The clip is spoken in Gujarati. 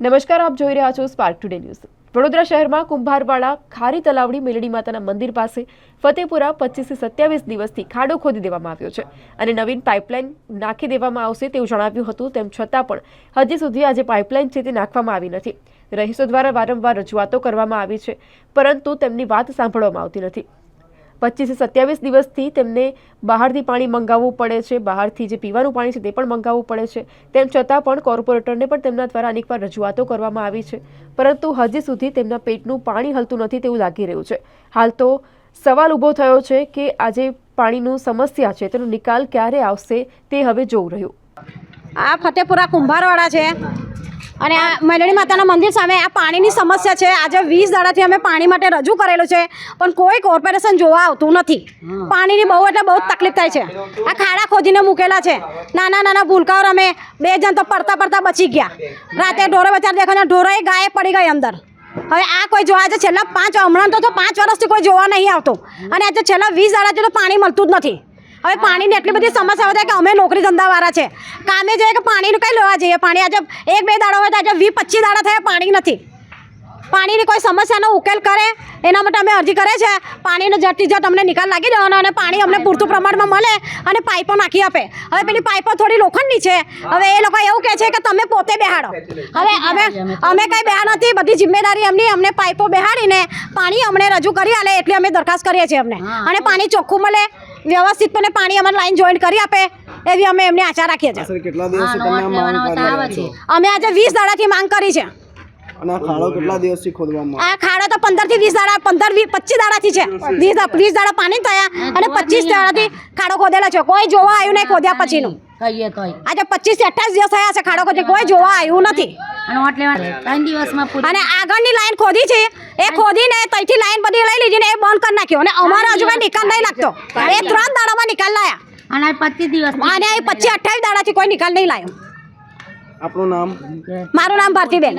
નમસ્કાર, આપ જોઈ રહ્યા છો સ્પાર્ક ટુડે ન્યૂઝ વડોદરા શહેરમાં કુંભારવાડા, ખારી તલાવડી, મેલડી માતાના મંદિર પાસે ફતેપુરા પચીસથી સત્યાવીસ દિવસથી ખાડો ખોદી દેવામાં આવ્યો છે અને નવીન પાઇપલાઇન નાખી દેવામાં આવશે તેવું જણાવ્યું હતું, તેમ છતાં પણ હજી સુધી આજે પાઇપલાઇન છે તે નાખવામાં આવી નથી. રહીશો દ્વારા વારંવાર રજૂઆતો કરવામાં આવી છે, પરંતુ તેમની વાત સાંભળવામાં આવતી નથી. પચીસથી સત્યાવીસ દિવસથી તેમને બહારથી પાણી મંગાવવું પડે છે, બહારથી જે પીવાનું પાણી છે તે પણ મંગાવવું પડે છે. તેમ છતાં પણ કોર્પોરેટરને પણ તેમના દ્વારા અનેકવાર રજૂઆતો કરવામાં આવી છે. પરંતુ હજી સુધી તેમના પેટનું પાણી હલતું નથી તેવું લાગી રહ્યું છે. હાલ તો સવાલ ઊભો થયો છે કે આજે પાણીનું સમસ્યા છે, તેનો નિકાલ ક્યારે આવશે તે હવે જોવું રહ્યું. આ ફતેપુરા કુંભારવાડા છે. અને આ મેલડી માતાના મંદિર સામે આ પાણીની સમસ્યા છે. આજે વીસ દાડાથી અમે પાણી માટે રજૂ કરેલું છે પણ કોઈ કોર્પોરેશન જોવા આવતું નથી. પાણીની બહુ એટલે બહુ તકલીફ થાય છે. આ ખાડા ખોદીને મૂકેલા છે. નાના નાના ભૂલકાઓ રમે. બે જણ તો પડતા પડતા બચી ગયા. રાતે ઢોરો બચાર દેખો ને ગાયે પડી ગઈ અંદર. હવે આ કોઈ જોવા છે છેલ્લા પાંચ હમણાં તો તો પાંચ વર્ષથી કોઈ જોવા નહીં આવતું. અને આજે છેલ્લા વીસ દાડાથી તો પાણી મળતું જ નથી. હવે પાણીની એટલી બધી સમસ્યા થાય કે અમે નોકરી ધંધાવાળા છે. કામે જઈએ કે પાણીનું કઈ લેવા જઈએ? પાણી આજે એક બે દાડા હોય તો આજે વીસ પચીસ દાડા થયા પાણી નથી. પાણીની કોઈ સમસ્યાનો ઉકેલ કરે? એના માટે અમે અરજી કરે છે. પાણીનો જટથી જટ અમને નિકાલ લાગી દેવાનો અને પાણી અમને પૂરતું પ્રમાણમાં મળે અને પાઇપો નાખી આપે. હવે પેલી પાઇપો થોડી લોખંડની છે. હવે એ લોકો એવું કહે છે કે તમે પોતે બેહાડો. હવે અમે અમે કંઈ બેહા નથી. બધી જિમ્મેદારી એમની અમને પાઇપો બેહાડીને પાણી અમને રજૂ કરી આલે એટલે અમે દરખાસ્ત કરીએ છીએ અમને. અને પાણી ચોખ્ખું મળે. વ્યવસ્થિતપણે પાણી અમને લાઈન જોઈન કરી આપે એવી અમે એમને આશા રાખીએ છીએ. કેટલા અમે આજે વીસ દાડાથી માંગ કરી છે. અને આ ખાડો કેટલા દિવસથી ખોદવામાં આ ખાડો તો પંદરથી વીસ દાડા પંદર વીસ પચીસ દાડાથી છે. 20 20 દાડા. પાણી થયા અને પચીસ દાડાથી ખાડો ખોદેલો છે. કોઈ જોવા આવ્યું નહીં ખોદ્યા પછીનું. કહીએ તોય. આજે પચીસથી અઠ્ઠાવીસ દિવસ થયા છે ખાડો ખોદે કોઈ જોવા આવ્યું નથી. અને ઓટ લેવા દિવસમાં પૂરી. અને આગળની લાઈન ખોદી છે. એ ખોદીને ત્યાંથી લાઈન બધી લઈ લીધી ને એ બંધ કરી નાખ્યો. અને અમારા હજુ નિકાલ નહીં લાગતો. એ ત્રણ દાડામાં નિકાલ લાયા. અને આ પચીસ દિવસ અને એ પચીસ અઠ્ઠાવીસ દાડાથી કોઈ નિકાલ નહીં લાયો. આપણું નામ? મારું નામ ભારતીબેન.